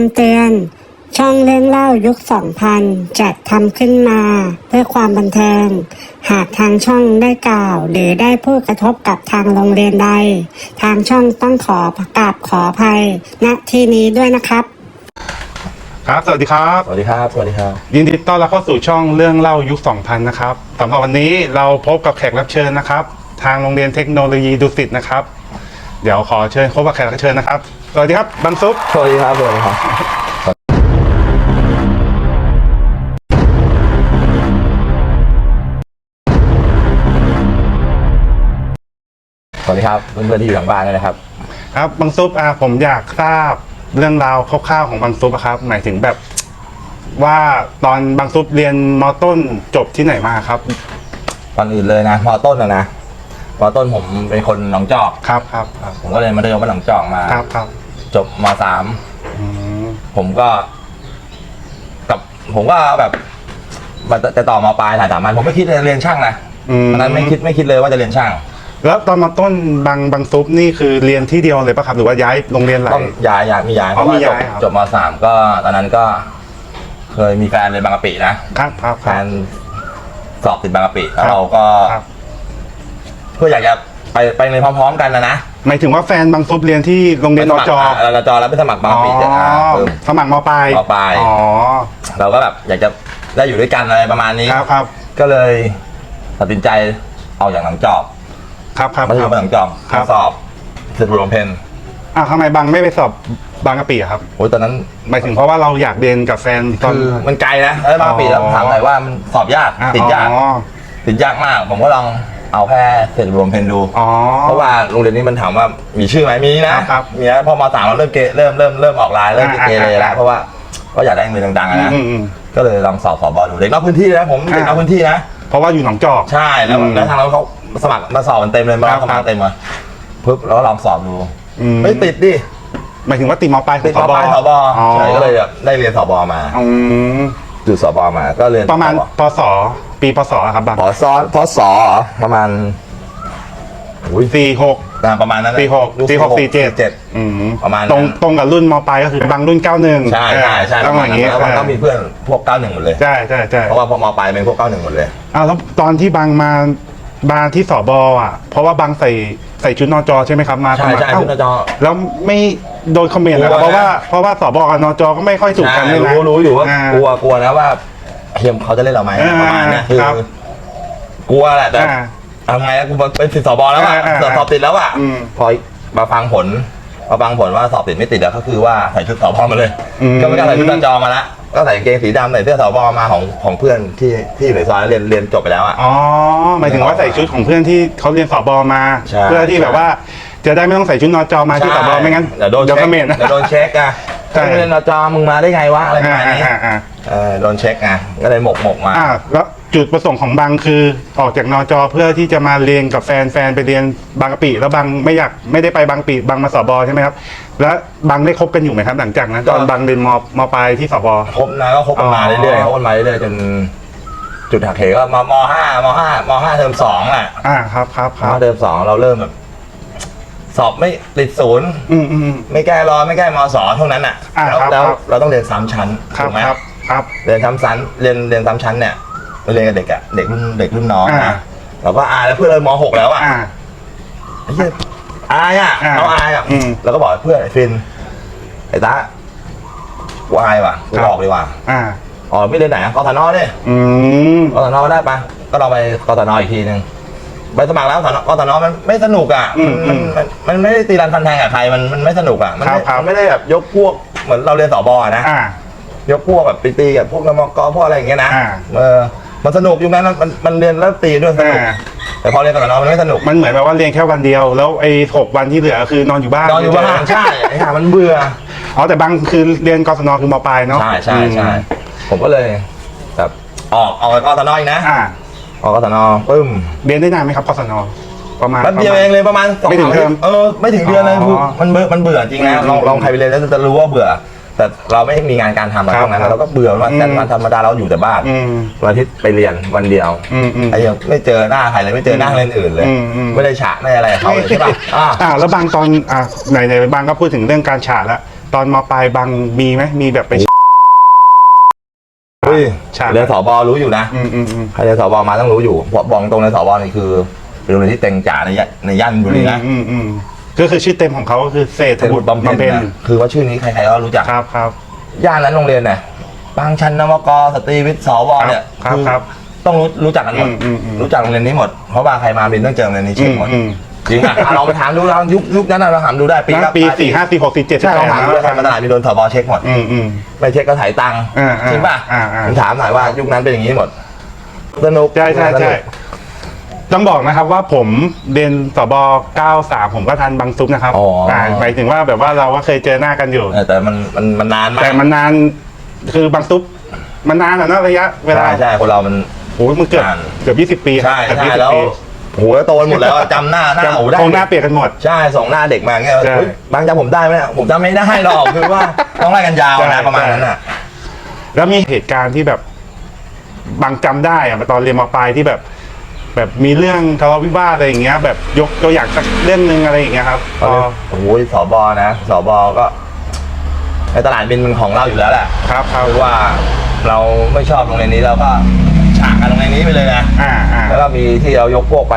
ำเตือน ช่องเรื่องเล่ายุค 2000 จัดทำขึ้นมา เพื่อความบันเทิง หากทางช่องได้กล่าว หรือได้พูดกระทบกับทางโรงเรียนใด ทางช่องต้องขอกราบขออภัย ณที่นี้ด้วยนะครับ ครับ สวัสดีครับ สวัสดีครับ สวัสดีครับ ยินดีต้อนรับเข้าสู่ช่องเรื่องเล่ายุค 2000 นะครับสำหรับวันนี้เราพบกับแขกรับเชิญนะครับ ทางโรงเรียนเทคโนโลยีดุสิตนะครับ เดี๋ยวขอเชิญพบกับแขกรับเชิญนะครับ สวัสดีครับบังซุปสวัสดีครับสวัสดีครับสวัสดีครับเพื่อนๆที่อยู่ทางบ้านด้วยนะครับ ครับบังซุปอ่าผมอยากทราบเรื่องราวคร่าวๆของบังซุปอะครับ หมายถึงแบบ ว่าตอนบังซุปเรียนมต้นจบที่ไหนมาครับ ก่อนอื่นเลยนะมอต้นนะนะมอต้นผมเป็นคนหนองจอก ครับครับครับผมก็เลยมาเรียนว่าหนองจอกมา ครับครับ จบมสามอืมผมก็กับผมก็แบบจะต่อมาปลายสายสามัญผมไม่คิดจะเรียนช่างนะอืมตอนนั้นไม่คิดไม่คิดเลยว่าจะเรียนช่าง แล้วตอนมต้นบางบางซุปนี่คือเรียนที่เดียวเลยปะครับหรือว่าย้ายโรงเรียนหลาต้อย งย้ายย้ายมีย้ายอ๋เพอราะว่ามีจบย้ายครับ จบมสามก็ตอนนั้นก็ เคยมีแฟนเลยนบางกะปินะครับครับแฟครับ นสอบติดบางกะปิครัแล้บวเราก็ครับ เพื่ออยากจะ ไปไปเรียนพร้อมๆกันนะนะหมายถึงว่าแฟนบางซุปเรียนที่โรงเรียนนจเนจอแล้วไปสมัครบางกะปิจะอ่าเพิ่ม สมัครมปลายมปลาย อ๋อ เราก็แบบอยากจะได้อยู่ด้วยกันอะไรประมาณนี้ครับครับก็เลยตัดสินใจเอาอย่างหลังจอบครับครับมาอยู่มาหลังจอบครับมาสอบเสร็จรวมเพนอะทำไมบางไม่ไปสอบบางกะปิอะครับ โอ้ยตอนนั้นหมายถึงเพราะว่าเราอยากเรียนกับแฟนตอน คือมันไกลนะแล้วบางกะปิอ๋อแล้วถามหน่อยว่ามันสอบยากอะติดยากอ๋อ ติดยากมาก ผมก็ลอง เอาแค่เสร็จรวมเพนดู อ๋อ เพราะว่าโรงเรียนนี้มันถามว่ามีชื่อไหมมีนะครับมีนะพอมาสามเราเริ่มเกเริ่มเริ่มเริ่มออกไลน์เริ่มอ่าเกเรอ่าแล้ว เพราะว่าก็อยากได้เงินดังๆอะนะอืมอืมก็เลยลองสอบสอบบอดูเด็กนอกพื้นที่นะผมเด็กนอกพื้นที่นะเพราะว่าอยู่หนองจอกใช่แล้วอืมแล้วทางเราเขาสมัครมาสอบมันเต็มเลยมาครับสมัครเต็มมาปุ๊บแล้วก็ลองสอบดูอืมเฮ้ยติดดิหมายถึงว่าติดมปลายขอติงดสอบปลายสอบอ๋อใช่ก็เลยแบบได้เรียนสอบบมาอืมจุดสอบบมาก็เรียนประมาณสอบปศ ปีปศอะครับบางพอซอพอสอประมาณอุ้ยสี่หกอ่าประมาณนั้นนะสี่หกสี่หกสี่เจ็ดเจ็ด อืมประมาณนั้น ตรงตรงกับรุ่นมปลายก็คือบางรุ่นเก้าหนึ่งใช่ใช่ใช่ต้องอย่างนี้นี้แล้วมันก็มีเพื่อนพวก 91 หมดเลย ใช่ใช่ใช่ เพราะว่าพอมปลายเป็นพวก 91 หมดเลย อ้าวแล้วตอนที่บางมาบางที่สอบอะ เพราะว่าบางใส่ใส่ชุดนจใช่ไหมครับมาใช่ใช่เอ้าชุดนจแล้วไม่โดนคอมเมนต์นะกลัวนะเพราะว่าเพราะว่าสอบกับนจก็ไม่ค่อยถูกกันใช่ด้วยนะรู้รู้อยู่ว่าอ่กลัวกลัวนะว่า เฮียมเขาจะเล่นเราไหมอ่าประมาณเนี้ยคือ ครับกลัวแหละแต่อ่าทำไงอะกูเป็นสิทธิสอบแล้วอะอ่าอ่าสอบสอบติดแล้วอะอืมพอมาฟังผลมาฟังผลว่าสอบติดไม่ติดแล้วก็คือว่าใส่ชุดสอบมาเลย อืม ก็ไม่กล้าใส่ชุดนจมาละก็ใส่กางเกงสีดำใส่เสื้อสอบมาของของเพื่อนที่ที่อยู่ในซอยเรียนเรียนจบไปแล้วอะ อ๋อหมายถึงว่าใส่ชุดของเพื่อนที่เขาเรียนสอบมา ใช่ เพื่อที่แบบว่า จะได้ไม่ต้องใส่ชุดนจมาที่สอบไม่งั้นเดี๋ยวโดนเดี๋ยวเช็คคอมเมนต์เดี๋ยวโดนเช็คอะ ใช่เรียนนจมึงมาได้ไงวะอะไรประอ่ามาณนี้อ่าอ่าเออโดนเช็คไงก็เลยหมกหมกมาอ่าแล้วจุดประสงค์ของบางคือออกจากนอจเพื่อที่จะมาเรียนกับแฟนแฟนไปเรียนบางกะปิแล้วบางไม่อยากไม่ได้ไปบางกะปิบางมาสอบอใช่ไหมครับ แล้วบางได้คบกันอยู่ไหมครับ หลังจากนั้นตอนบางเรียนมมปลายที่สอบอ คบนะก็คบกันมาเรื่อยๆคบกันมาเรื่อยๆจนจุดหักเหก็มามห้ามห้ามห้าเทอมสองแหละอ่าครับครับคมรับ ห้าเทอมสองเราเริ่มแบบ สอบไม่ติดศูนย์อืมอืม ไม่แก้รอไม่แก้มสอเท่านั้นอะอ่าแล้วครับแล้วครับ เราต้องเรียนซ้ำชั้นครับถูกไหมครับครับ เรียนซ้ำชั้นเรียนเรียนซ้ำชั้นเนี่ยเราเรียนกับเด็กอะเด็กรุ่นเด็กรุ่นน้องอ่า นะเราก็อายแล้วเพื่อนเรามหกแล้วอะอ่า ไอ้เหี้ยอายอะอ่าเราอายอะอืมเราก็บอกเพื่อนไอ้ฟินไอ้ตากูอายว่ะกูครับบอกเลยว่ะอ่า อ๋อไม่เรียนไหนอะกศนเนี่ยอืม กศนได้ปะก็ลองไปกศนอีกทีหนึ่ง ไปสมัครแล้วกศนกศนมันไม่สนุกอะ อืมมันมันมันมันไม่ได้ตีรันฟันแทงกับใครมันมันไม่สนุกอะ มันครับไม่ครับ มันไม่ได้แบบยกพวกเหมือนเราเรียนสอบอะนะ อ่า ยกพวกแบบไปตีกับพวกนมกพวกอะไรอย่างเงี้ยนะอ่า เออมันสนุกยุคนั้นมันมันเรียนแล้วตีด้วยสนุกอ่าแต่พอเรียนกับน้องมันไม่สนุกมันเหมือนแบบว่าเรียนแค่วันเดียว แล้วไอ้หกวันที่เหลือคือนอนอยู่บ้านนอนอยู่บ้านใช่ไอ้ห่ามันเบื่อ อ๋อแต่บางคือเรียนกศนคือมปลายเนาะใช่ใช่ใช่อืมผมก็เลยแบบออกออกไปกศนอีกนะ อ่า ออกกศนปึ้มเรียนได้นานไหมครับกศนประมาณ แป๊บเดียวเองเลยประมาณสองไม่ถึงเทอมเออไม่ถึงเดือนเลยอ๋อคือมันเบื่อมันเบื่อจริงนะอืมลองลองใครไปเรียนแล้วจะรู้ว่าเบื่อ แต่เราไม่มีงานการทำอะไรครับตรงนั้นครับเราก็เบื่อวันจันทร์อืม วันธรรมดาเราอยู่แต่บ้านอืม วันอาทิตย์ไปเรียนวันเดียวอืมอืม ไอ้ยังไม่เจอหน้าใครเลยไม่เจอหน้าเรียนอื่นเลยอืมอืม ไม่ได้ฉะไม่อะไรกับเขาเลยใช่ป่ะอ่า อ่าแล้วบางตอนอ่าไหนไหนบางก็พูดถึงเรื่องการฉาดแล้วตอนมปลายบางมีไหมมีแบบไป เฮ้ยฉะเรียนสอบอรู้อยู่นะอืมอืมอืม ใครเรียนสอบอมาต้องรู้อยู่เพราะบอกตรงในสอบอนี่คือเป็นโรงเรียนที่เต็งจ๋าในย่านในย่านบุรีนะอืมอืมก็คือชื่อเต็มของเขาก็คือเศรษฐบุตรบำเพ็ญนะคือว่าชื่อนี้ใครๆก็รู้จัก ครับครับ ย่านนั้นโรงเรียนเนี่ยบางชันนวกสตรีวิทย์สวเนี่ยครับครับต้องรู้รู้จักกันหมดอืมอืมอืม รู้จักโรงเรียนนี้หมดเพราะว่าใครมาบินต้องเจอโรงเรียนนี้อืเช็คมหมด อืม จริงอะลองไปถามดูแล้วยุคยุคนั้นน่ะเราถามดูได้ปีนะละปีปลายสี่ห้าสี่หกสี่เจ็ดใช่ลองถามดูว่าใครมาตลาดมีโดนสบเช็คหมดอืมอืมไม่เช็คก็ถ่ายตังค์อ่าอ่าจริงป่ะอ่าอ่า ผมถามหน่อยว่ายุคนั้นเป็นอย่างนี้หมดสนุกใช่ใช่สนุใช่กต้องบอกนะครับว่าผมเรียนสบ93 ผมก็ทันบางซุปนะครับอ๋ออ่าหมายถึงว่าแบบว่าเราก็เคยเจอหน้ากันอยู่ เออแต่มันมันมันนานมากแต่มันนานคือบางซุปมันนานอะเนอะระยะเวลาใช่ใช่คนเรามัน โอ้ยมันเกือบนาน เกือบยี่สิบปีครับใช่เกือบใช่ยี่สิบแล้วปีโหแล้วโตกันหมดแล้วอะจำหน้าหน้าหูได้ คงหน้าเปลี่ยนกันหมด ใช่ส่งหน้าเด็กมาเงี้ยใช่เฮ้ยบางจำผมได้ไหมเนี่ยผมจำไม่ได้หรอกคือว่า ต้องไล่กันยาวใช่ นะประมาณนั้นอะ แล้วมีเหตุการณ์ที่แบบบางจำได้อะตอนเรียนมปลายที่แบบ แบบมีเรื่องทะเลาะวิวาทอะไรอย่างเงี้ย แบบยกตัวอย่างสักเรื่องหนึ่งอะไรอย่างเงี้ยครับพอโอ้โหสอบอนะสอบอก็ในตลาดบินมันของเราอยู่แล้วแหละครับครับ คือว่าเราไม่ชอบโรงเรียนนี้เราก็ ฉากกันโรงเรียนนี้ไปเลยนะอ่าอ่าแล้วก็มีที่เรายกพวกไป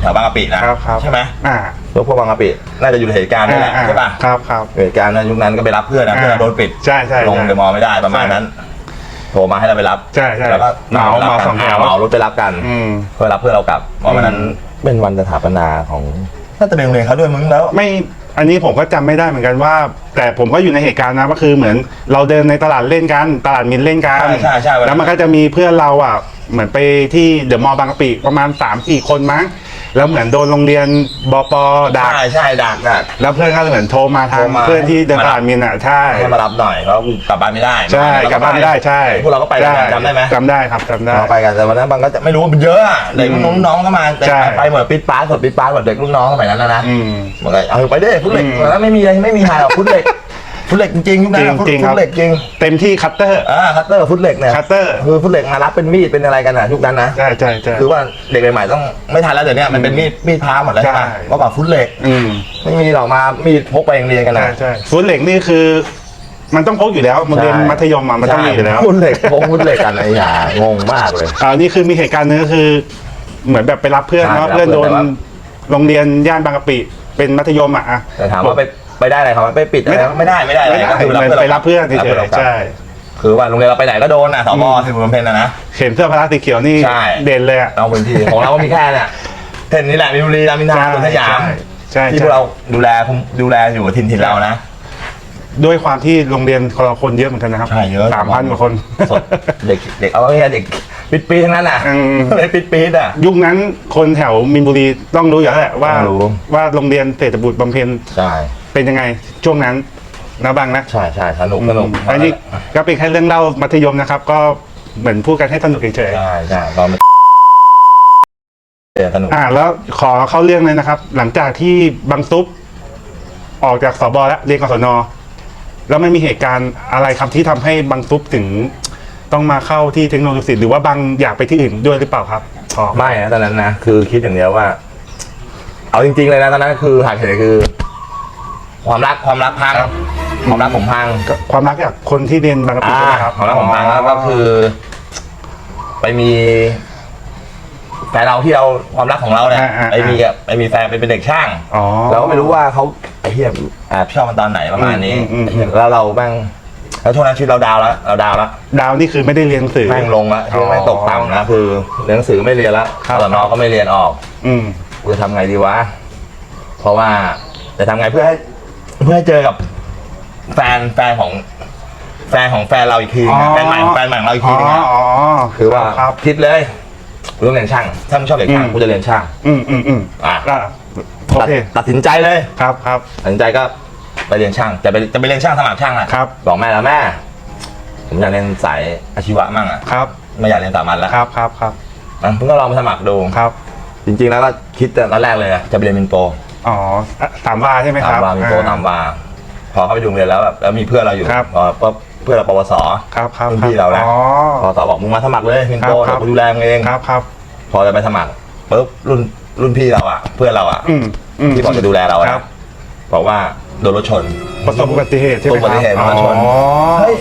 แถวบางกะปินะครับครับ ใช่ไหมอ่ายกพวกบางกะปิน่าจะอยู่ในเหตุการณ์นี่แหละอ่าใช่ป่ะครับครับเหตุการณ์นั้นยุคนั้นก็ไปรับเพื่อนนะอ่าเพื่อนเราโดนปิดใช่ใช่ลงใช่เดอะมอลล์ไม่ได้ประมาณนั้นโทรมาให้เราไปรับใช่ใช่แล้วก็เหมาเหมาสองแถวเหมารถไปรับกันอืมเพื่อรับเพื่อนเรากลับเพราะวันนั้นเป็นวันสถาปนาของน่าจะเป็นโรงเรียนเขาด้วยมึงแล้วไม่อันนี้ผมก็จำไม่ได้เหมือนกันว่า แต่ผมก็อยู่ในเหตุการณ์นะก็คือเหมือนเราเดินในตลาดเล่นกัน ตลาดมินเล่นกันใช่ใช่ใช่วันนั้นแล้วมันก็จะมีเพื่อนเราอะ เหมือนไปที่เดอะมอลล์บางกะปิประมาณ3ามสี่คนมั้งแล้วเหมือนโดนโรงเรียนบปดัก ใช่ใช่ดักดักแล้วเพื่อนก็เหมือนโทรมาทางโทรมา เพื่อนที่เดินตลาดมินอะใช่ ให้มารับหน่อยเพราะกลับบ้านไม่ได้ใช่กลับบ้านไม่ได้ใช่พวกเราก็ไปด้วยกันจำได้ไหมจำได้ครับจำได้ เราไปกันแต่วันนั้นบางก็จะไม่รู้ว่ามันเยอะอะเด็กรุ่นน้องๆก็มาแต่ใช่ ไปเหมือนปิดป้าร์ตสดปิดป้าร์ตหมดเด็กรุ่นน้องสมัยนั้นนะนะอืม มันก็เอาไปเด้ฟุตเหล็กอืมตอนนั้นไม่มีอะไรไม่มีหายหรอกฟุตเหล็ก ฟุตเหล็กจริงๆยุคนั้นอะจริงๆครับ ฟุตเหล็กจริงเต็มที่คัตเตอร์ อ่าคัตเตอร์กับฟุตเหล็กเนี่ยคัตเตอร์ คือฟุตเหล็กมารับเป็นมีดเป็นอะไรกันอะยุคนั้นนะใช่ใช่ใช่ คือว่าเด็กใหม่ๆต้องไม่ทันแล้วเดี๋ยวนี้มันเป็นมีดมีดพาหมดแล้วใช่ไหมใช่ เมื่อก่อนฟุตเหล็กอืมไม่มีหรอกมามีดพกไปโรงเรียนกันใช่นะใช่ฟุตเหล็กนี่คือ มันต้องพกอยู่แล้วมันเรียนใช่มัธยมอะมันต้องมีอยู่แล้วฟุตเหล็กพกฟุตเหล็กกันไอ้ห่างงมากเลย อ่านี่คือมีเหตุการณ์หนึงก็คือ เหมือนแบบไปรับเพื่อนใช่เนาะไปรับเพื่อนโดนเพื่อนโรงเรียนย่านบางกะปิเป็นมัธยมอะอะแต่ถามว่าไป ไปได้อะไรเขาไปปิดอะไรไม่ได้ไม่ได้ไม่ได้ก็คือเหมือนไปรับเพื่อนเฉรับยพื่ราๆใช่คือว่าโรงเรียนเราไปไหนก็โดนนะสบอืมถึงบำเพ็ญนะนะเห็นเสื้อพละสีเขียวนี่ใช่เด่นเลยอะเราพื้นที่ของเราก็มีแค่เนี่ยเทนนี่แหละมีบุรีรามอินทราสวนสยามใช่ที่ใช่พวกเราดูแลคุมดูแลอยู่ถิ่นถิ่นเรานะด้วยความที่โรงเรียนคนละคนเยอะเหมือนกันนะครับใช่เยอะสามพันกว่าคนสดเด็กเด็กเอาง่ายๆเด็กปิดปีทั้งนั้นอะอืมเด็กปิดปีดอะยุคนั้นคนแถวมินบุรีต้องรู้อยู่แล้วแหละว่าต้องรู้ว่าโรงเรียนเศรษฐบุตรบำเพ็ญใช่ เป็นยังไงช่วงนั้นนะบังนะ ใช่ใช่สนุกสนุกอันนี้ก็เป็นแค่เรื่องเล่ามัธยมนะครับ ก็เหมือนพูดกันให้สนุกเฉยใช่ใช่ตอนมันเรียนสนุกๆอ่า แล้วขอเข้าเรื่องเลยนะครับ หลังจากที่บังซุปออกจากสบแล้วเรียนกศนแล้วไม่มีเหตุการณ์อะไรครับที่ทำให้บังซุปถึงต้องมาเข้าที่เทคโนโลยีหรือว่าบังอยากไปที่อื่นด้วยหรือเปล่าครับขอ ไม่นะตอนนั้นนะคือคิดอย่างเดียวว่า เอาจริง ๆ เลยนะตอนนั้นคือหากเหตุคือ ความรักความรักพังความรักผมพังความรักจากคนที่เรียนบางกะปิอ่าใช่ไหมครับความรักผมพังแล้วก็คือ ไปมีแฟนเราที่เราความรักของเราเนี่ยอ่าอ่าไปมีกับไปมีแฟนไปเป็นเด็กช่างอ๋อเราก็ไม่รู้ว่าเขาไอ้เหี้ยแอบชอบมันตอนไหนประมาณนี้อืมอืมอืม แล้วเราแม่งแล้วช่วงนั้นชีวิตเราดาวแล้วเราดาวแล้ว ดาวนี่คือไม่ได้เรียนหนังสือ แม่งลงละชีวิตแม่งตกต่ำนะคือเรียนหนังสือไม่เรียนละครับตอนน้องก็ไม่เรียนออกอืม กูจะทำไงดีวะ เพราะว่าจะทำไงเพื่อให้ เพื่อให้เจอกับแฟนแฟนของ แฟนของแฟนเราอีกทีอ๋อนะแฟนใหม่ของแฟนใหม่ของเราอีกทีนึงอ๋ออะอ๋อคือว่าครับ คิดเลยกูต้องเรียนช่างถ้ามึงชอบเรียนช่างอืม กูจะเรียนช่างอืมอืมอืมอะอะโอตัดเคตัดสินใจเลย ครับครับ ตัดสินใจก็ไปเรียนช่างจะไปจะไปเรียนช่างสมัครช่างอะครับ บอกแม่แล้วแม่ ผมอยากเรียนสายอาชีวะมั่งอะครับไม่อยากเรียนสามัญแล้วครับครับครับอะเพิ่งก็ลองไปสมัครดู ครับ จริงๆแล้วก็คิดแต่ตอนแรกเลยอะจะไปเรียนมินโปอ๋ ออะสามวาใช่ไหมคตารัมบวามินโปอ่ตามวาพอเข้าไปดูโรงเรียนแล้วแบบแล้วมีเพื่อนเราอยู่ครับ พอปุ๊บเพื่อนเราปวสครับครับรุ่นพี่เรานะอ๋อ พอต่อบอกมึงมาสมัครเลยมินโปครับครับ เดี๋ยวกูดูแลมึงเองครับครับ พอจะไปสมัครปุ๊บรุ่นรุ่นพี่เราอะเพื่อนเราอะอืมอืมที่บอกจะดูแลเราอะครับบอกว่าโดนรถชนประสบอุบัติเหตุใช่ไหมประสบอุบัติเหตุครับมาชนอ๋อ เฮ้ย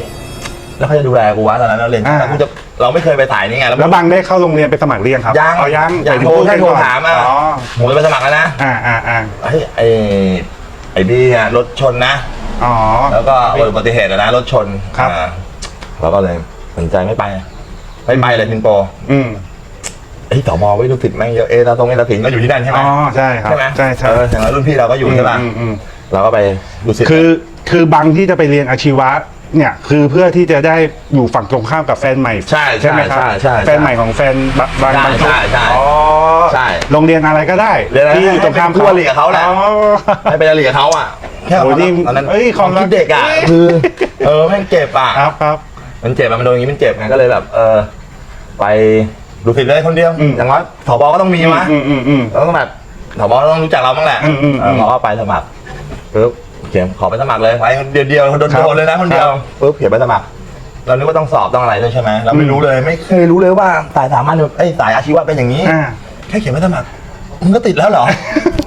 แล้วเขาจะดูแลกูวะตอนนั้นเราเรียนอ่าแล้วกูจะเราไม่เคยไปสายนี้ไงแล้ว แล้วบังได้เข้าโรงเรียนไปสมัครเรียนครับยังอ๋อยังยังไปถึโทรพูดแค่กันโทรก่อนถามอะอ๋อผมจะไปสมัครแล้วนะอ่าอ่าอ่าเฮ้ยไอไอบี้อะรถชนนะ อ๋อ แล้วก็อุบัติเหตุอะนะรถชนครับ อ่าเราก็เลยสนใจไม่ไปไม่ไปเลยมินโปอืมเฮ้ยต่อมอไว้ลูกศิษย์แม่งเยอะเอตาตรงเอตาสินก็อยู่ที่นั่นใช่ไหมอ๋อใช่ครับใช่ไหมใช่ใช่เอออย่างรุ่นพี่เราก็อยู่ใช่ป่ะอืมอืม เราก็ไปดูศิษย์คือคือบางที่จะไปเรียนอาชีวะ เนี่ยคือเพื่อที่จะได้อยู่ฝั่งตรงข้ามกับแฟนใหม่ใช่ใช่ไหมครับใช่ใช่แฟนใหม่ของแฟนบะบางใช่บางทุกใช่ใช่อ๋อใช่ โรงเรียนอะไรก็ได้เรียนอะไรที่อยู่ตรงข้ามให้เป็นคู่อริกับเขาแหละ อ๋อให้ไปเรียนเขาอะแค่โอ้ยนี่ตอนนั้นเอ้ยความความรักคิดเด็กอะคือเออแม่งเจ็บอะครับครับ มันเจ็บอะมันโดนอย่างนี้มันเจ็บไงก็เลยแบบ เออ ไปดูศิษย์เลยคนเดียวอืม อย่างน้อยผบก็ต้องมีมะอืมอืมอืม แล้วก็แบบผบต้องรู้จักเราบ้างแหละอืมอืมเออเราก็ไปสมัครปึ๊บ เขียนขอไปสมัครเลยไปคนเดียวเดียวโดนครับโดนเลยนะคนเดียวครับปึ๊บเขียนไปสมัคร เรานึกว่าต้องสอบต้องอะไรด้วยใช่ไหมเราไม่รู้เลยไม่เคยรู้เลยว่าสายสามัญไอ้ยสายอาชีวะเป็นอย่างนี้ อ่า แค่เขียนไปสมัครมึงก็ติดแล้วเหรอ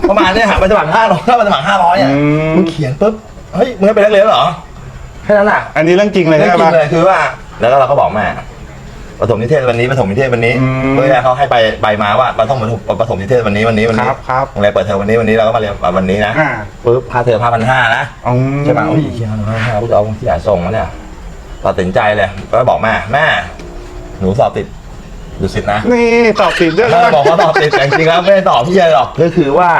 ประมาณเนี้ยหาไปสมัครห้าร้อยถ้าไปสมัครห้าร้อยอะอืม มึงเขียนปุ๊บเฮ้ยมึงไม่เป็นนักเรียนเหรอแค่นั้นอะอันนี้เรื่องจริงเลยเรื่องใช่จริปะงเลยคือว่า แล้วก็เราก็บอกแม่ ปฐมนิเทศวันนี้ปฐมนิเทศวันนี้อืม เพื่อให้เขาให้ไปใบมาว่าเราต้องปฐมปฐมนิเทศวันนี้วันนี้วันนี้ครับครับโรงเรียนเปิดเทอมวันนี้วันนี้เราก็มาเรียนวันนี้นะอ่าปุ๊บค่าเทอมห้าพันห้านะ อืม ใช่ไหมโอ้ยเชียร์ห้าพันห้ากูจะเอาที่ไหนส่งมาเนี่ยตัดสินใจเลย ก็บอกแม่แม่หนูสอบติดดูสิทธ์นะนี่ตอบผิดด้วยเออบอกว่าตอบติดแต่จริงๆแล้วไม่ได้ตอบพี่เลยหรอกก็คือว่า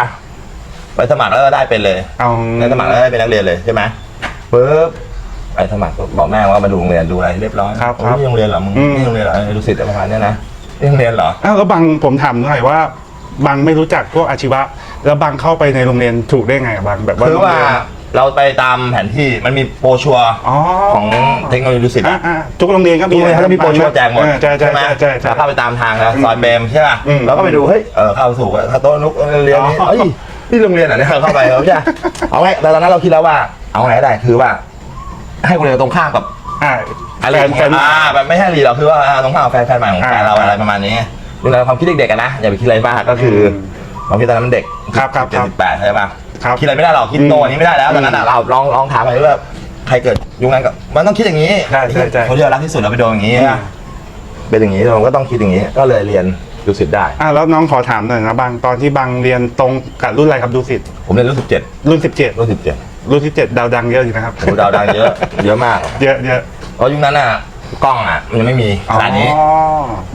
ไปสมัครแล้วก็ได้เป็นเลยเอาไปสมัครแล้วได้เป็นนักเรียนเลยใช่ไหมปุ๊บ ไปสมัครปุ๊บบอกแม่ว่ามาดูโรงเรียนดูอะไรเรียบร้อยครับโอ้ครับนี่โรงเรียนเหรอมึงอืมนี่โรงเรียนเหรอดูสิทธิ์ประมาณเนี้ยนะนี่โรงเรียนเหรอ อ้าวแล้วบางผมถามหน่อยว่าบางไม่รู้จักพวกอาชีวะ แล้วบางเข้าไปในโรงเรียนถูกได้ไงอะบางแบบว่าคือว่าโรงเรียนเราไปตามแผนที่มันมีโปรชัวร์อ๋อของเทคโนโลยีดูสิทธิ์อ่าอะอ่าทุกโรงเรียนก็ทุมีกโรงเรียนเขาจะมีโปรชัวร์แจกหมดอ่าใช่ใช่ไหมใช่ใช่ใช่แล้วเข้าไปตามทางนะซอยเบมใช่ป่ะอืมแล้วก็ไปดูเฮ้ยเออเข้าถูกเข้าโต๊ะนุกเรียนนี้อ๋อ เอ้ยที่โรงเรียนอะเนี่ยเข้าไปเขาใช่เอาไงแต่ตอนนั้นเราคิดแล้วว่า เอาไงก็ได้คือว่า ให้โรงเรียนตรงข้ามกับอ่าอะไรแฟนแฟนอ่าแบบไม่ใช่รีหรอกคือว่าอ่าตรงข้ามกับแฟนแฟนใหม่ของแฟนเราอ่าอะไรประมาณนี้ดูในความคิดเด็กๆกันนะอย่าไปคิดอะไรมากก็คืออมความคิดตอนนั้นมันเด็กครับครับเจ็ดครับสิบแปดใช่ป่ะครับคิดอะไรไม่ได้หรอกคิดโตกว่านี้ไม่ได้แล้วตอนนั้นอะเราลองลองถามไปว่าใครเกิดยุคนั้นก็มันต้องคิดอย่างนี้ใช่ใช่ใช่คนที่เรารักที่สุดเราไปโดนอย่างนี้อะเป็นอย่างนี้เราก็ต้องคิดอย่างนี้ก็เลยเรียนดูสิทธิ์ได้อ่าแล้วน้องขอถามหน่อยนะบางตอนที่บางเรียนตรงกับรุ่นอะไรครับดูสิทธิ์ผมเรียนรุ่นสิบเจ็ดรุ่นสิบเจ็ดรุ่นสิบเจ็ด รุ่นที่เจ็ดดาวดังเยอะอยู่นะครับ โอ้ดาวดังเยอะเยอะมากเยอะเยอะเพราะยุคนั้นอะกล้องอะมันยังไม่มีขนาดนี้อ๋อ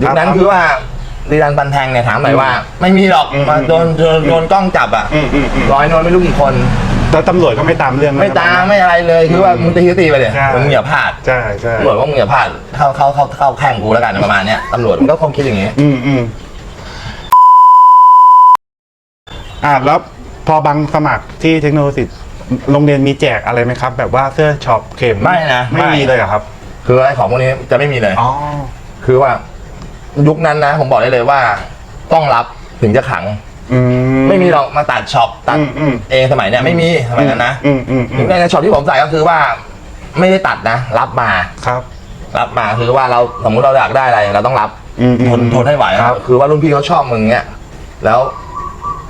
ยุคนั้นคือว่าดีดันปันแทงเนี่ยถามหน่อยว่า ไม่มีหรอกอืมมาโดนโดนโดนกล้องจับอะอืมอืมอืมร้อยนวลไม่รู้กี่คนแล้วตำรวจก็ไม่ตามเรื่องนะไม่ตามไม่อะไรเลยคือว่ามึงตีก็ตีไปเลยใช่มึงอย่าพลาดใช่ใช่ตำรวจว่ามึงอย่าพลาดเข้าเข้าเข้าเข้าแข่งกูแล้วกันประมาณเนี้ยตำรวจมันก็คงคิดอย่างนี้ อืมอืมอ่าแล้วพอบางสมัครที่เทคโนโลยี โรงเรียนมีแจกอะไรไหมครับ แบบว่าเสื้อช็อปเข็มไม่นะไม่ไม่ มีเลยเหรอครับคือไอ้ของพวกนี้จะไม่มีเลย อ๋อคือว่ายุคนั้นนะ ผมบอกได้เลยว่า ต้องรับถึงจะขัง อืม ไม่มีหรอกมาตัดช็อปตัดอืมอืม เองสมัยเนี้ยไม่มีสมัยนั้นนะอืมอืมอืมในช็อปที่ผมใส่ก็คือว่า ไม่ได้ตัดนะ รับมา ครับ รับมาคือว่าเราสมมติเราอยากได้อะไร เราต้องรับอืมอืมทนทนให้ไหวครับ คือว่ารุ่นพี่เขาชอบมึงเนี้ยแล้ว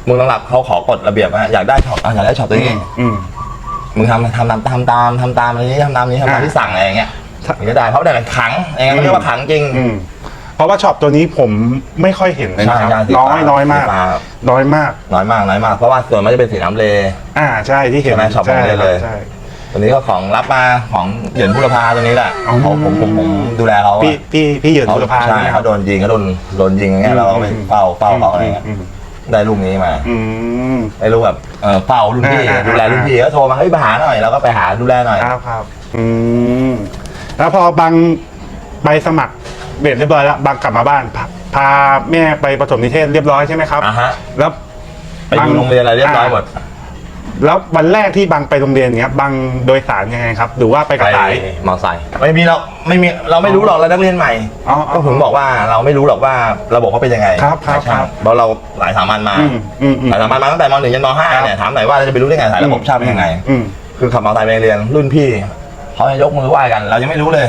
มึงต้องรับเขาขอกฎระเบียบว่าอยากได้ช็อปอะอยากได้ช็อปตัวนี้อืม มึงทำทำตามทำตามทำตามอะไรนี้ทำตามนี้ทำตามอ่าที่สั่งอะไรอย่างเงี้ยถ้าถึงจะได้เพราะแต่มันขังอย่างเงี้ยเขาเรียกว่าขังจริง อืมเพราะว่าช็อปตัวนี้ผมไม่ค่อยเห็นเลยนะครับใช่ใช่น้อยน้อยมาก สีฟ้า น้อยมาก น้อยมากน้อยมากเพราะว่าส่วนมันจะเป็นสีน้ำเล อ่าใช่ที่เห็นใช่ไหมช็อปใช่โรงเรียนครับเลย ใช่ ตัวนี้ก็ของรับมาของเหยินบุรพาตัวนี้แหละอ๋อ ผมผมผมผมดูแลเขาอะพี่พี่พี่เหยินเขาบุรพาใช่ไหมครัเขาบ โดนยิงเขาโดนโดนยิงอย่างเงี้ยเราก็ไปเฝ้าเฝ้าเขาอะไรเงี้ยอืม ได้ลูกนี้มาอืม ได้ลูกแบบเออเฝ้ารุ่นพี่อ่าอ่า ดูแลรุ่นพี่ก็โทรมาเฮ้ยมาหาหน่อยเราก็ไปหาดูแลหน่อย ครับครับ อืม แล้วพอบังไปสมัครเบ็ดเรียบร้อยแล้วบังกลับมาบ้านพาพาแม่ไปประถมนิเทศเรียบร้อยใช่ไหมครับอะฮะ แล้วไปดูโรงเรียนอะไรเรียบร้อยหมด แล้ววันแรกที่บังไปโรงเรียนเนี้ยบังโดยสารยังไงครับ หรือว่าไปกับสายมอไซค์ไม่มีเราไม่มีเราไม่รู้หรอกเรานักเรียนใหม่อ๋ออ๋อก็ผมบอกว่าเราไม่รู้หรอกว่าระบบเขาเป็นยังไงครับครับใช่ครับเพราะเราหลายสามัญมาอืมอืมอืมหลายสามัญมาตั้งแต่มหนึ่งยันมห้าครับเนี่ยถามหน่อยว่าเราจะไปรู้ได้ไงสายระบบชาติเป็นยังไงอืมคือขับมอเตอร์ไซค์ไปเรียนรุ่นพี่เขาจะยกมือไหว้กัน เรายังไม่รู้เลย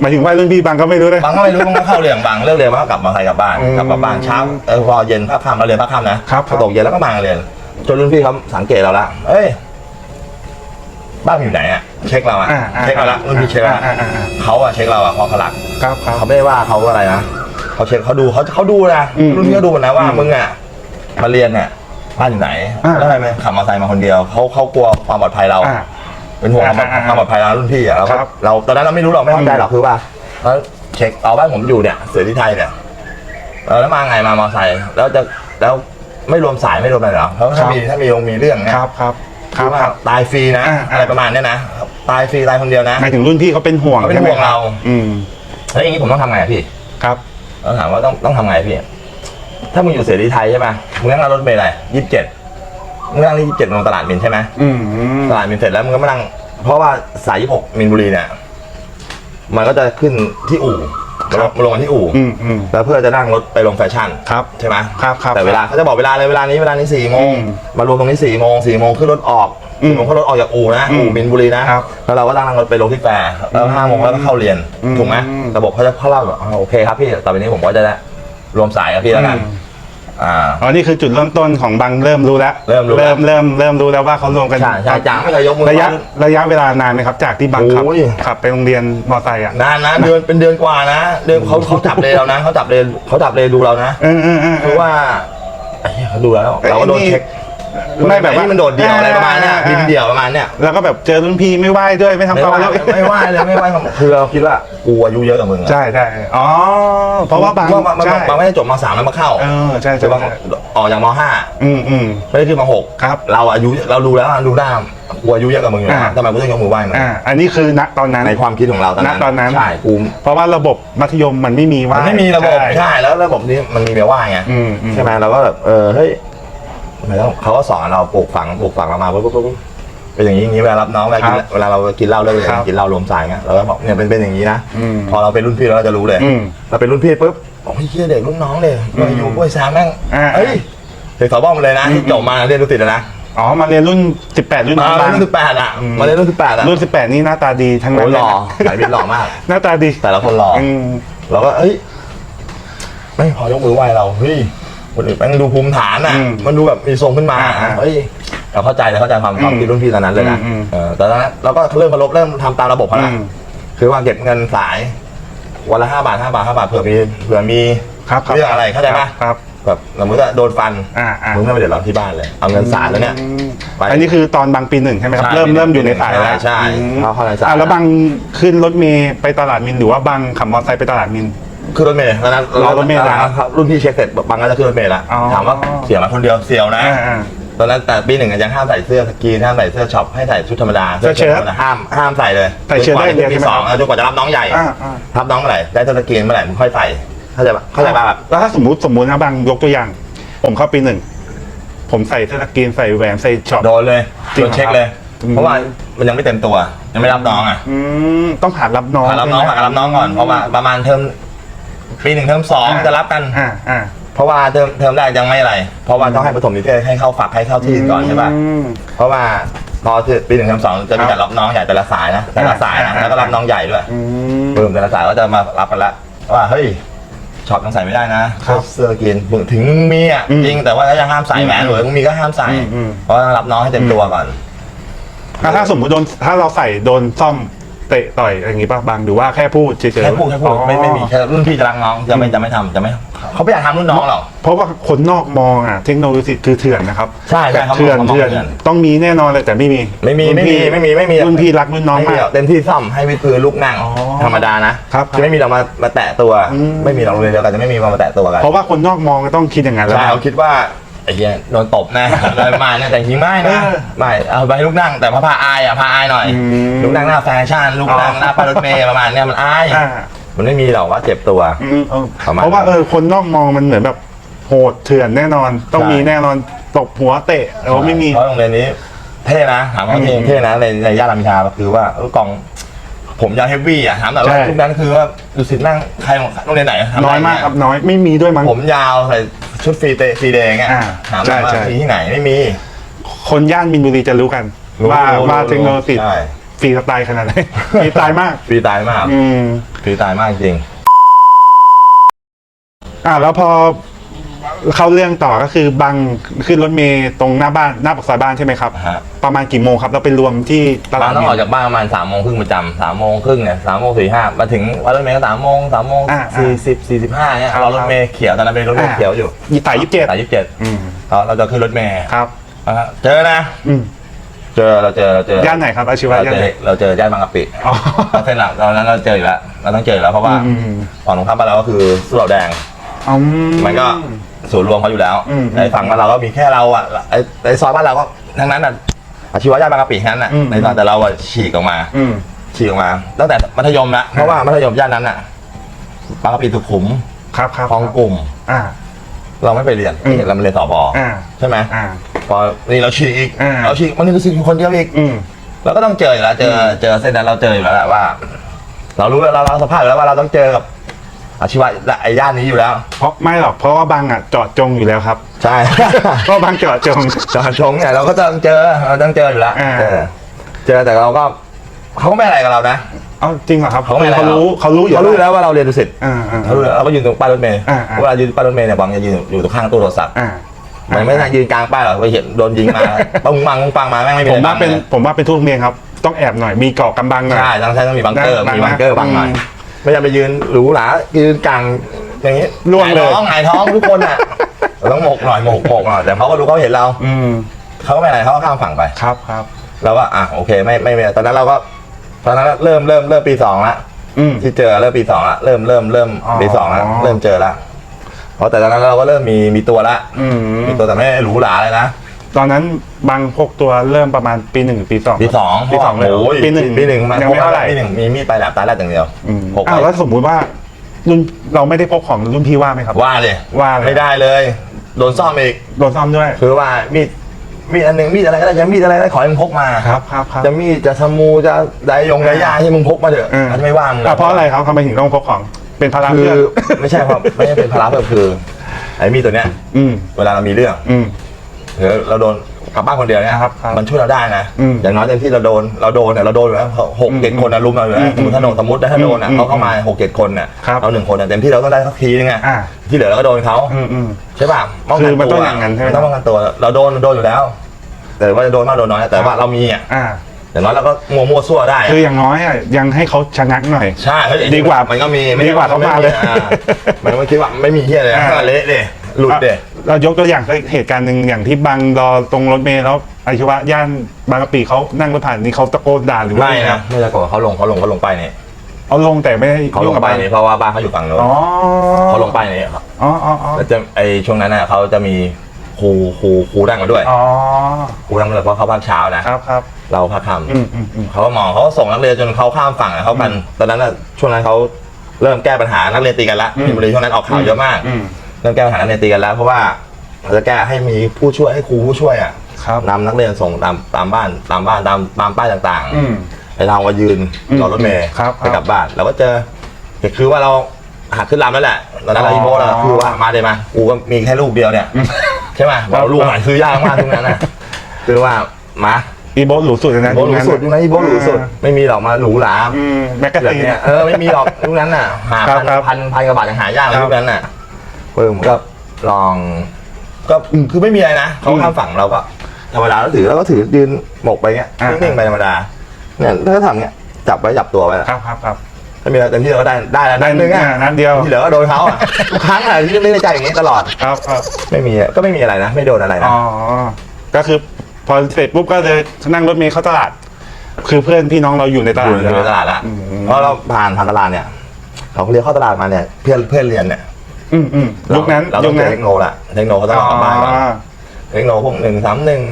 หมายถึงว่ารุ่นพี่บังก็ไม่รู้เลยบางก็ไม่รู้บางก็เข้าเรียนบางเลิกเรียนบางก็กลับมอเตอร์ไซค์กลับบ้านอืมกลับมาบ้านเช้าเออพอเย็นพักค่ำเราเรียนพักค่ำนะครับครับพอตกเย็นแล้วก็มาเรียน จนรุ่นพี่เขาสังเกตเราละ เอ้ย บ้านอยู่ไหนอะเช็คเราอะอ่าอ่าเช็คเราละรุ่นพี่เช็คเราละอ่าอ่าอ่า เขาอะเช็คเราอะเพราะเขาหลัก ครับครับ เขาไม่ได้ว่าเขาอะไรนะเขาเช็คเขาดูเขาเขาดูนะอืมรุ่นพี่เขาดูนะว่าอืมมึงอะมาเรียนเนี่ยบ้านอยู่ไหนอ่าแล้วทำไมขับมอเตอร์ไซค์มาคนเดียวเขาเขากลัวความปลอดภัยเราอ่าเป็นห่วงความอ่าอ่าความปลอดภัยเรารุ่นพี่อะเราก็ครับเราตอนนั้นเราไม่รู้หรอกไม่เข้าใจอืมหรอกคือว่าเราเช็คเอาบ้านผมอยู่เนี่ยเสือที่ไทยเนี่ยเออแล้วมาไงมามอเตอร์ไซค์แล้วจะแล้ว ไม่รวมสายไม่รวมอะไรเหรอเพราะถ้ามีถ้ามีองค์มีเรื่องเนี่ยครับครับคคืรัอบว่าครับ ตายฟรีนะ อ่า อะไรประมาณเนี้ยนะตายฟรีตายคนเดียวนะหมายถึงรุ่นพี่เขาเป็นห่วงเขาเป็นใช่ไหมห่วงเรา อืมแล้วอย่างนี้ผมต้องทำไงอะพี่ครับเราถามว่าต้องต้องทำไงพี่ ถ้ามึงอยู่เสรีไทยใช่ป่ะมึงนั่งรถเมล์อะไรยี่สิบเจ็ดมึงนั่งที่ยี่สิบเจ็ดลงตลาดมินใช่ไหมอืมตลาดมินเสร็จแล้วมึงก็มานั่งเพราะว่าสายยี่หกมินบุรีเนี่ยมันก็จะขึ้นที่อู่ มาลงมาลงกันที่อู่อืมอืม แล้วเพื่อจะนั่งรถไปลงแฟชั่นครับใช่ไหมครับครับแต่เวลาเขาจะบอกเวลาเลยเวลานี้เวลานี้สี่โมงอืมมารวมตรงนี้สี่โมงสี่โมงขึ้นรถออกอืมสี่โมงขึ้นรถออกจากอู่นะอืมอู่มินบุรีนะครับแล้วเราก็นั่งรถไปลงที่แฟร์แล้วห้าโมงแล้วก็เข้าเรียนอืมถูกไหมระบบเขาจะเขาเล่าแบบอ๋อโอเคครับพี่ต่อไปนี้ผมก็จะได้รวมสายกับพี่แล้วกัน อืม อ่า อ๋อนี่คือจุดเริ่มต้นของบังเริ่มรู้แล้วเริ่มรู้แล้ว เริ่มเริ่มเริ่มรู้แล้วว่าเขารวมกันใช่ใช่จากไม่เคยยกมือ ระยะไหว้ระยะเวลานานไหมครับจากที่บังขับโอ้ย ขับไปโรงเรียนมอไซค์อะนานนะเดือนเป็นเดือนกว่านะเดือนเขาเขาจับเลยเรานะเขาจับเลยเขาจับเลยดูเรานะเออเออเออ เพราะว่าไอ้เหี้ยเขาดูแล้ว เราก็โดนเช็ค ไม่แบบว่าที่มันโดดเดี่ยวอะไรประมาณเนี้ยบินเดี่ยวประมาณเนี้ยแล้วก็แบบเจอรุ่นพี่ไม่ไหว้ด้วยไม่ทำไม่ตัวว่าแล้วไม่ว่าเลยไม่ว่าคือเราคิดว่ากูอายุเยอะกว่ามึงอะใช่ใช่อ๋อเพราะว่าบางว่ามันใช่มันไม่ได้จบมาสามแล้วมาเข้าเออใช่คืใช่อบางใช่ออกจากมห้าอืมอืมไม่ได้ขึ้นมาหกครับเราอายุเราดูแล้วดูหน้ากูอายุเยอะกว่ามึงอยู่แล้วอ่าทำไมกูต้องยกมือไหว้มึงอ่าอันนี้คือณตอนนั้นในความคิดของเราตอนนั้นณตอนนั้นใช่กูเพราะว่าระบบมัธยมมันไม่มีไหว่ามันไม่มีระบบใช่แล้วระบบนี้มันมีไปไหว้ไงอืมอืมใช่ไหมเราก็แบบเออเฮ้ย ทำไมต้องเขาก็สอนเราปลูกฝังปลูกฝังเรามาปุ๊บปุ๊บปุ๊บเป็นอย่างนี้อย่างนี้เวลารับน้องเวลากินครับเวลาเรากินเหล้าเลิกเลยครับกินเหล้ารวมสายไงเราก็บอกเนี่ยเป็นเป็นอย่างนี้นะอืมพอเราเป็นรุ่นพี่เราก็จะรู้เลยอืมเราเป็นรุ่นพี่ปุ๊บโอ้ยเฮียเด็กรุ่นน้องเลยมาอยู่กล้วยแซมแม่งอ่าเฮ้ยเด็กสาวบ้องเลยนะที่จบมาเรียนรุ่นติดแล้วนะอ๋อ มาเรียนรุ่น 18 รุ่นมาน้องเรียบ้านงรุ่นสิบแปดอะอืมมาเรียนรุ่นสิบแปดอะรุ่น 18 นี่หน้าตาดีทั้งนั้โอ้นยเลหยล่อนะสายบินหล่อมาก หน้าตาดีแต่ละคนหล่อออืม เราก็เอ้ยไม่พอยกมือไหว้เราเฮ้ย คนอื่นแม่งดูภูมิฐานอะ อืมมันดูแบบมีทรงขึ้นมาอ่าอ่าเฮ้ยเราเข้าใจเลยเข้าใจความความอืมคิดรุ่นพี่ตอนนั้นเลยนะอืมอืมเออแต่ตอนนั้นเราก็เริ่มเคารพเริ่มทำตามระบบเขาอืละมคือว่าเก็บเงินสาย วันละห้าบาทห้าบาทห้าบาทเผื่อมีเผื่อมีครับครับเรื่องอะไรเข้าใจปะครับ แบบสมมติว่าโดนฟันอ่าอ่ามึงไม่ไปเดือดร้อนที่บ้านเลยเอาเงินสารแล้วเนี่ยอืมไป อันนี้คือตอนบางปีหนึ่งใช่ไหมครับใช่เริ่มเริ่มอยู่ในสายแล้วใช่ใช่อืมเข้าเข้าในสาย อะแล้วบางขึ้นรถเมย์ไปตลาดมินหรือว่าบางขับมอเตอร์ไซค์ไปตลาดมิน ขึ้นรถเมล์ตอนนั้นรอรถเมล์ตอนนะนั้นรุ่นพี่เช็คเสร็จบางก็จะขึ้นรถเมล์ละอ๋อถามว่าเสียวไหมาคนเดียวเสียวนะอ่าอ่าตอนนั้นแต่ปีหนึ่งอะยังห้ามใส่เสื้อสกรีนห้ามใส่เสื้อช็อปให้ใส่ชุดธรรมดาเสื้อเชิ้ตธรรมดาห้ามห้ามใส่เลยใส่เชิ้ตได้จนกว่าจะเดียวปีใช่ไหมสองเออจนกว่าจะรับน้องใหญ่อ่าอ่ารับน้องเมื่อไหร่ได้เสื้อสกรีนเมื่อไหร่มึงค่อยใส่เข้าใจปะเข้าใจปะแบบแล้วถ้าสมมติสมมตินะบางยกตัวอย่าง ผมเข้าปีหนึ่งผมใส่เสื้อสกรีนใส่แหวนใส่ช็อปโดนเลยจริโดงเหรอนเช็คเลยอืมเพราะว่ามันยังไม่เต็มตัวยังไม่รับน้องอะอืมต้องผ่านรับน้องผ่านรับน้องใช่ผ่านไหมรับน้องก่อนเพราะว่าประมาณเทอม ปีหนึ่งเทอมสองอ่าจะรับกัน อ่าอ่า เพราะว่าเทอมเทอมแรกยังไม่อะไร เพราะว่าต้องให้ปฐมนิเทศให้เข้าฝักให้เข้าที่ก่อนใช่ปะอืมเพราะว่าพอปีหนึ่งเทอมสองจะมีครับแต่รับน้องใหญ่แต่ละสายนะแต่ละสายนะอ่าแล้วก็รับน้องใหญ่ด้วยอืมปึ้มแต่ละสายก็จะมารับกันละว่าเฮ้ยช็อปต้องใส่ไม่ได้นะครับเสื้อกินมึงถึงมึงมีอะอืมจริงแต่ว่าก็ยังห้ามใส่แหวนหรือมึงมีก็ห้ามใส่อืมอืมเพราะต้องรับน้องให้เต็มตัวก่อนอะถ้าสมมติโดนถ้าเราใส่โดนซ่อม เตะต่อยอะไรอย่างงี้ป่ะบางหรือว่าแค่พูดเฉยๆแค่พูดแค่พูดอ๋อไม่ไม่มีแค่รุ่นพี่จะรักน้องจะไม่จะไม่ทำจะไม่เขาไม่อยากทำรุ่นน้องหรอก เพราะว่าคนนอกมองอะเทคโนโลยีคือเถื่อนนะครับใช่ใช่ครับเถื่อนเขามองเถื่อนเถื่อน ต้องมีแน่นอนเลยแต่ไม่มีไม่มีรุ่นไม่มีพี่ไม่มีไม่มี รุ่นพี่รักรุ่นน้องไม่มีมากหรอกเต็มที่ซ่อมให้วิดพื้นลูกนั่งอ๋อธรรมดานะครับครับจะไม่มีเรามามาแตะตัว อืม ไม่มีเราโรงเรียนเดียวกันจะไม่มีมามาแตะตัวกันเพราะว่าคนนอกมองก็ต้องคิดอย่างนั้นแล้วใช่เขาคิดว่า ไอ้เหี้ยโดนตบแน่อะไรประมาณเนี้ยแต่จริงๆไม่นะเออไม่เอาไปลูกนั่งแต่พาพาอายอะพาอายหน่อยอืมลูกนั่งหน้าแฟชั่นลูกนั่งอ๋อหน้าป้ายรถเมย์ประมาณเนี้ยมันอายอ่า มันไม่มีหรอกว่าเจ็บตัว อืมเออประมาณเพราะว่านั้นเออคนนอกมองมันเหมือนแบบโหดเถื่อนแน่นอน ต้องใช่ มีแน่นอนตบหัวเตะแต่ว่าไม่มี เพราะโรงเรียนนี้เท่นะถามว่าเท่อืมเท่นะในในย่านรามอินทราคือว่าเออกอง ผมยาวเฮฟวี่อะถามแต่อยใช่ว่าทุกนั้นคือว่าดุสิตนั่งใครโรงเรียนไหนทำได้น้อยมากเงี้ครับน้อยไม่มีด้วยมั้ง ผมยาวใส่ชุดฟรีเตฟรีเดย์เงี้ยอ่าถามใช่ว่าใช่ มีที่ไหนไม่มี คนย่านมินบุรีจะรู้กัน รู้ว่ารู้ว่ารู้เทคโนโลยีใช่ ฟรีสไตล์ขนาดไหน ฟรีสไตล์มาก ฟรีตายมากอืม ฟรีตายมากจริง อ่าแล้วพอ เข้าเรื่องต่อก็คือบังขึ้นรถเมย์ตรงหน้าบ้านหน้าปากซอยบ้านใช่ไหมครับ ฮะ ประมาณกี่โมงครับเราไปรวมที่ตบาลางดต้องออกเมจากบ้านประมาณสามโมงครึ่งประจำสามโมงครึ่งเนี่ยสามโมงสี่ห้ามาถึงวัดรถเมล์ก็สามโมงสามโมงอ่าสี่สิบสี่สิบห้าเนี่ยครับรอรถเมล์เขียวตอนนั้นเป็นรถเมล์เขียวอยู่ยี่สายยี่สิบเจ็ดสายยี่สิบเจ็ดอืมเราเราจะขึ้นรถเมล์ครับอ่าเจอนะ อืมเจอเราเจอเราเจอ ย่านไหนครับอาชีวะเราย่านเจไหนอเราเจอย่านบางกะปิอ๋อเส้นหลักตอนนั้นเราเจออยู่แล้วเราต้องเจออยู่แล้วเพราะว่าอืมอืมฝั่งตรงข้ามบ้านเราก็คือสุเหร่าแดงอืมันก็ ศูนย์รวมเขาอยู่แล้วอืมในฝั่งบ้านเราก็มีแค่เราอะไอ้ในซอยบ้านเราก็ทั้งนั้นอะอาชีวะย่านบางกะปิทั้งนั้นอะอืม ในซอยแต่เราอะฉีกออกมา อืม ฉีกออกมาตั้งแต่มัธยมละเพราะว่ามัธยมย่านนั้นอะบางกะปิสุขุมครับครับคลองกลุ่ม อ่า เราไม่ไปเรียนอืมเรามาเรียนสอบออ่า ใช่ไหมอ่า พอนี่เราฉีกอีกอ่า เราฉีกมันนี่รู้สึกอยู่คนเดียวอีก อืม เราก็ต้องเจออยู่แล้วเจอเจอเส้นนั้นเราเจออยู่แล้วแหละว่า เรารู้แล้วเราเราสภาพอยู่แล้วว่าเราต้องเจอกับ อาชีวะและไอ้ย่านนี้อยู่แล้ว เพราะไม่หรอกเพราะว่าบังอะเจาะจงอยู่แล้วครับ ใช่เพราะบังเจาะจง จอชงเนี่ยเราก็ต้องเจอเราต้องเจออยู่แล้วอ่าเจอเจอแต่เราก็เขาก็ไม่อะไรกับเรานะเอาจริงเหรอครับเขาไม่เขารู้เขารู้อยู่เขารู้อยู่แล้วว่าเราเรียนดุสิตอ่าอ่า เขารู้แล้วเราก็ยืนตรงป้ายรถเมล์อ่าอ่า เวลายืนป้ายรถเมล์เนี่ยบางจะยืนอยู่ตรงข้างตู้โทรศัพท์อ่ามันไม่ได้ยืนกลางป้ายหรอกไปเห็นโดนยิงมา ปังปังปังปังมาแม่งไม่มีผมว่าอะไรเป็นบังลยผมว่าเป็นทุกโรงเรียนครับ ต้องแอบหน่อยมีเกาะกำบังหน่อย ใช่ต้องใช้ต้องมีบังเกอร์นะมีบังเกอร์บังหน่อยอืม ไม่จำไปยืนหรูหรายืนกลางอย่างนี้ล่วงเลยหงายท้องหงายท้องทุกคนอะ เราต้องหมกหน่อยหมกหมกหน่อยแต่เขาก็รู้เขาเห็นเราอืมเขาก็ไม่อะไรเขาก็ข้ามฝั่งไปครับครับ เราก็อะโอเคไม่ไม่ไม่ตอนนั้นเราก็ตอนนั้นเริ่มเริ่มเริ่มปีสองละอืม ที่เจอเริ่มปีสองละเริ่มเริ่มเริ่มอ๋อ ปีสองละเริ่มเจอละเพราะแต่ตอนนั้นเราก็เริ่มมีมีตัวละอืม มีตัวแต่ไม่ได้หรูหราเลยนะ ตอนนั้นบางพกตัวเริ่มประมาณปีหนึ่งหรือปีสองปีสองปีสองเลยโอ้ยปีหนึ่งปีหนึ่งมันยังไม่เท่าไหร่ปีหนึ่งมีมีดปลายแหลมตายแรกอย่างเดียวอืมพกอ้าวไว้แล้วสมมุติว่ารุ่นเราไม่ได้พกของรุ่นพี่ว่าไหมครับ ว่าเลยว่าเลย ไม่ได้เลย โดนซ่อมอีก โดนซ่อมด้วย คือว่ามีดมีดอันหนึ่งมีดอะไรก็ได้จะมีดอะไรก็ได้ขอให้มึงพกมาครับครับครับ จะมีดจะสมูจะไดยงไดยาให้มึงพกมาเถอะอืมมันไม่ว่างลยอะเพราะอะไรครับทำไมถึงต้องพกของเป็นภาระคืเพื่ออนไม่ใช่ครับไม่ใช่เป็นภาระเพิ่มคือไอ้มีดตัวเนี้ย อืม เวลาเรามีเรื่อง อืม หรือเราโดนกลับบ้านคนเดียวเนี่ยครับครับมันช่วยเราได้นะ อืมอย่างน้อยเต็มที่เราโดนเราโดนเนี่ยเราโดนอยู่แล้วหกเจ็ดคนนะรุมเราอยู่แล้วอืมสมมติถ้าโดนสมมติถ้าโดนอะอืมเขาเข้ามาหกเจ็ดคนเนี่ยครับเราหนึ่งคนเนี่ยเต็มที่เราต้องได้สักทีนึงไงอ่า ที่เหลือเราก็โดนเขา อืมอืม ใช่ป่ะป้องคืกันอมันตัต้วองอย่างนั้นใช่ไหม ต้องป้องกันตัว เราโดนโดนอยู่แล้ว แต่ว่าจะโดนมากโดนน้อย แต่ว่าเรามีอะอ่า อย่างน้อยเราก็มัวมัวซั่วได้คืออย่างน้อยอะยังให้เขาชะงักหน่อย ใช่เฮ้ยดีกว่ามันก็มีดีกว่าเขามาเลยอ่มันไม่คิดว่าไม่มีเฮียเลยนะอ่าเละเลยหลุดเดะ เรายกตัวอย่างเหตุการณ์หนึ่งอย่างที่บางรอตรงรถเมล์แล้วอาชีวะย่านบางกะปิเขานั่งรถผ่านนี่เขาตะโกนด่าหรือว่าไม่ยังงนะไม่ใช่ก่อนเขาลงเขาลงเขาลงไปเนี่ยเอาลงแต่ไม่ได้เขาลยุ่งงกับไปบางเนี่ยเพราะว่าบ้านเขาอยู่ฝั่งโน้นอ๋อเขาลงไปเนี่ยครับอ๋ออ๋ออ๋อแล้วจะไอช่วงนั้นน่ะเขาจะมีครูครูครูนั่งมาด้วยอ๋อครูนั่งมาด้วยเพราะเขาภาคเช้านะครับครับเราภาคค่อืมอืมอืมำเขาก็มองเขาก็ส่งนักเรียนจนเขาข้ามฝั่งอะเขากันตอนนั้นน่ะช่วงนั้นเขาเริ่มแก้ปัญหานักเรียนตีกันละอืมมีบริช่วงนั้นออกข่าวเยอะมาก อืมเริ่มแก้ปัญหานักเรียนตีกันแล้ว เพราะว่าเขาจะแก้ให้มีผู้ช่วยให้ครูผู้ช่วยอะครับ นำนักเรียนส่งตามตามบ้านตามบ้านตามตามป้ายต่างอืมๆไอ้เราก็ยืนอืมรอรถเมล์ครับไปกลับบ้านเราก็เจอเหตุคือว่าเราหักขึ้นลำแล้วแหละตอนนั้นเราอ๋ออีโมเราคือว่ามาเลยมากูก็มีแค่ลูกเดียวเนี่ยใช่ไหมบอกลูกหาซื้อยากมากทุกนั้นนะคือว่ามา อีโบทหรูสุดเลยนะโบหรูสุดยุคนั้นอีโบหรูสุดอ่าไม่มีหรอกมาหรูหราอืมแมกกาแบบซีน เนี้ยเออไม่มีหรอกยุคนั้นน่ะหาครับพันครับพันพันกว่าบาทยังหายากครับ ยุคนั้นน่ะ เพิ่มก็ลอง ก็คือไม่มีอะไรนะเขาข้ามฝั่งเราก็ธรรมดาเราถือเราก็ถือยืนหมกไปเงี้ยอ่า นิ่งๆไปธรรมดาเนี่ยถ้าเขาทำเงี้ยจับไว้จับตัวไว้อะครับครับครับถ้ามีอะไรเต็มที่เราก็ได้ได้แล้วได้นัดนึงอะอ่านัดเดียวที่เหลือก็โดนเขาอะทุกครั้งอะที่นึกในใจอย่างนี้ตลอดครับครับไม่มีอะก็ไม่มีอะไรนะ ไม่โดนอะไรนะอ๋อก็คือพอเสร็จปุ๊บก็เลยนั่งรถเมล์เข้าตลาด คือเพื่อนพี่น้องเราอยู่ในตอลาดยู่ในตลาดละอืมเพราะเราผ่านผ่านตลาดเนี่ยเขาเรียกเข้าตลาดมาเนี่ยเพื่อนเพื่อนเรียนเนี่ย อืมอืมยุคนั้นเรายุต้องคเจนั้อนเทคโนโลยีละเทคโนโลยีเขาต้องออกกลับบ้านก่อนเทคโนพวกหนึ่งสามหนึ่ง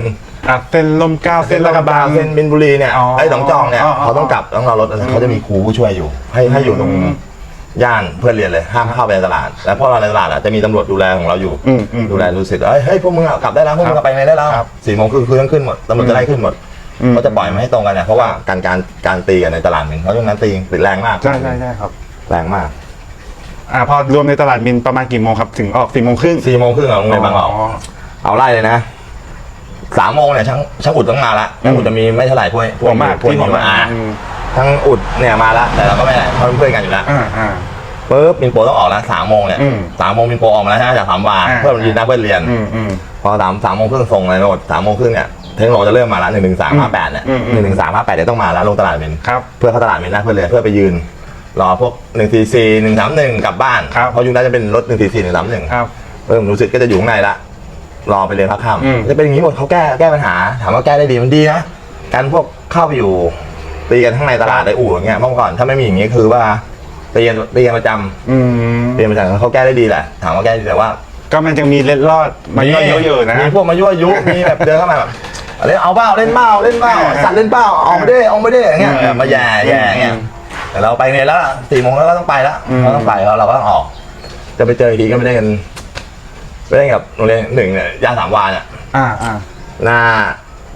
อะเส้นลมเกล้าเส้นลาดกระบัง เส้นบินบุรีเนี่ยอ๋อไอ้สองจองเนี่ยอ๋ออ๋อเขาต้องกลับต้องรอรถเขาจะมีครูผู้ช่วยอยู่ ให้ให้อยู่ตรงอืมย่านเพื่อนเรียนเลยห้ามเข้าไปในตลาด แล้วพอเราในตลาดอะจะมีตำรวจดูแลของเราอยู่อืมอืมดูแลดูสิเอ้ยเฮ้ยพวกมึงอะกลับได้แล้วพวกมึงอะไปไหนได้แล้วครับสี่โมงครึ่งคือต้องขึ้นหมดตำรวจจะไล่ขึ้นหมดอืม เขาจะปล่อยมาให้ตรงกันเนี่ยเพราะว่าการการการตีกันในตลาดหนึ่งเพราะช่วงนั้นตีติดแรงมากใช่ใช่ใช่ครับ แรงมาก อ่าพอรวมในตลาดมินประมาณกี่โมงครับ ถึงออกสี่โมงครึ่งสี่โมงครึ่งอะโรงเรียนบางออกเอาไล่เลยนะสามโมงเนี่ยช่างช่างอุดต้องมาละช่างอุดจะมีไม่เท่าไหร่พวกพหัววกมากพวกที่หัวนี้มากอะอืมทั้งอุดเนี่ยมาละแต่เราก็ไม่ได้เพราะเป็นเพื่อนกันอยู่แล้วอ่าอ่าปุ๊บมินโปต้องออกแล้วสามโมงเนี่ยอืมสามโมงมินโปออกมาแล้วใช่ไหมจากสามวาอ่าเพื่อนมันยืนหน้าเพื่อนเรียนอืมอืมพอสามสามโมงครึ่งส่งเลยโนดสามโมงครึ่งเนี่ยเทคโนโลยีจะเริ่มมาละหนึ่งหนึ่งสามห้าแปดเนี่ยอืมอืมหนึ่งหนึ่งสามห้าแปดเนี่ยต้องมาแล้วลงตลาดมินครับเพื่อเข้าตลาดมินหน้าเพื่อนเรียนเพื่อไปยืน รอพวกหนึ่งสี่สี่หนึ่งสามหนึ่งกลับบ้าน ครับเพราะยุคนั้นจะเป็นรถหนึ่งสี่สี่หนึ่งสามหนึ่งครับเพิ่มรู้สึกก็จะอยู่ข้างในละรอไปเรียนพักค่อืมำจะเป็นอย่างนี้หมดเขาแก้แก้ปัญหา ถามว่าแก้ได้ดีมันดีนะการพวกเข้าไปอยู่ตีกันข้างในตลาดในอู่อย่างเงี้ยเมื่อก่อนถ้าไม่มีอย่างนี้คือว่าตีกันตีกันประจอืมำตีกันประจำเขาแก้ได้ดีแหละถามว่าแก้ดีแต่ว่า ก็มันจะมีเล็ดรอดมันก็เยอะอยู่นะ มีพวกมายั่วยุ มีแบบเดินเข้ามาแบบเล่นเอาเปล่าเล่นเปล่าเล่นเปล่าสัตว์เล่นเปล่าเอาไม่ได้เอาไม่ได้อย่างเงี้ยอืมมาแย่แย่อย่างเงี้ยอืม แต่เราไปเรียนแล้วล่ะสี่โมงแล้วก็ต้องไปแล้วอืมเราต้องไปแล้วเราก็ต้องออก จะไปเจออีกทีก็ไม่ได้กันไม่ได้กับโรงเรียนหนึ่งเนี่ยย่านสามวานอะอ่าอ่าหน้า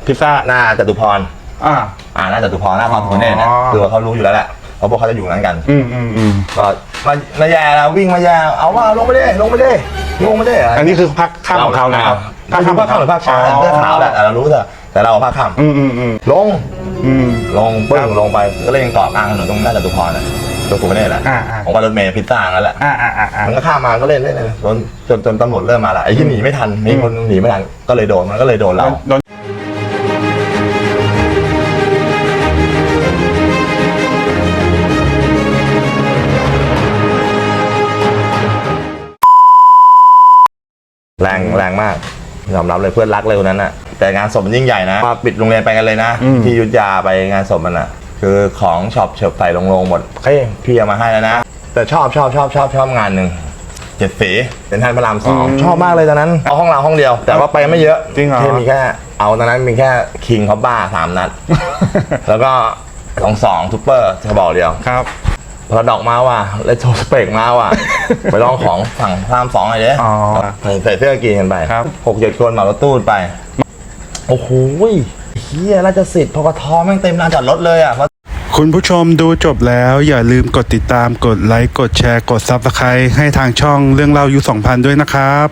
พิซซ่าหน้าจตุพรอ่าอ่าหน้าจตุพรหน้าคอนโทรเน่นะอ๋อคือว่าเขารู้อยู่แล้วแหละเพราะพวกเขาจะอยู่นั้นกัน อืมอืมอืมก็มามาแย่แล้ววิ่งมาแย่เอาว่าลงไม่ได้ลงไม่ได้ลงไม่ได้ะอันนี้คือพักข้ามของเขานะครับภาคข้ามภาคข้ามหรือภาคเช้าเสื้อขาวแหละแต่เรารู้แต่ แต่เราภาคข้ามอืมอืมอืมลงอืม ลงปึ้ครังบลงไปก็เล่นเกาะกลางถนนตรงหน้าจตุพรน่ะตรงกูไม่ได้แหละอ่าอ่าของว่ารถเมย์พิซซ่านั่นแหละอ่าอ่าอ่าอ่า มันก็ข้ามมาก็เล่นเล่นเล่นจนจนจนตำรวจเริ่มมาละไอ้ที่หนีไม่ทันมีคนหนีไม่ทันก็เลยโดนมันก็เลยโดนเรา โดนแรงแรงมากยอมรับเลยเพื่อนรักเลยคนนั้นน่ะ แต่งานศพมันยิ่งใหญ่นะมาปิดโรงเรียนไปกันเลยนะ อืม ที่อยุทธยาไปงานศพมันอะ คือของช็อปเฉิบใส่ลงๆหมดเฮ้ยพี่เอามาให้แล้วนะ แต่ชอบชอบชอบชอบชอบงานหนึ่งเจ็ดสีเป็นท่านพระรามสองชอบมากเลยตอนนั้นเอาห้องเราห้องเดียว แต่ว่าไปไม่เยอะจริงเหรอ แค่มีแค่เอาตอนนั้นมีแค่คิงคอบ้าสามนัด แล้วก็สองสองซูเปอร์จะบอกเดียว ครับ พอดอกมาว่ะเลโทสเปกมาว่ะ ไปลองของฝั่งพระรามสองหน่อยเด้อ๋อใส่ใส่เสื้อกีนกันไปครับ หกเจ็ดคนเหมารถตู้ไป โอ้โหเฮียราชสิทธิ์พกทแม่งเต็มลานจอดรถเลยอะคุณผู้ชมดูจบแล้วอย่าลืมกดติดตามกดไลค์ กดแชร์ กดซับสไคร้ให้ทางช่องเรื่องเล่ายุค2000 ด้วยนะครับ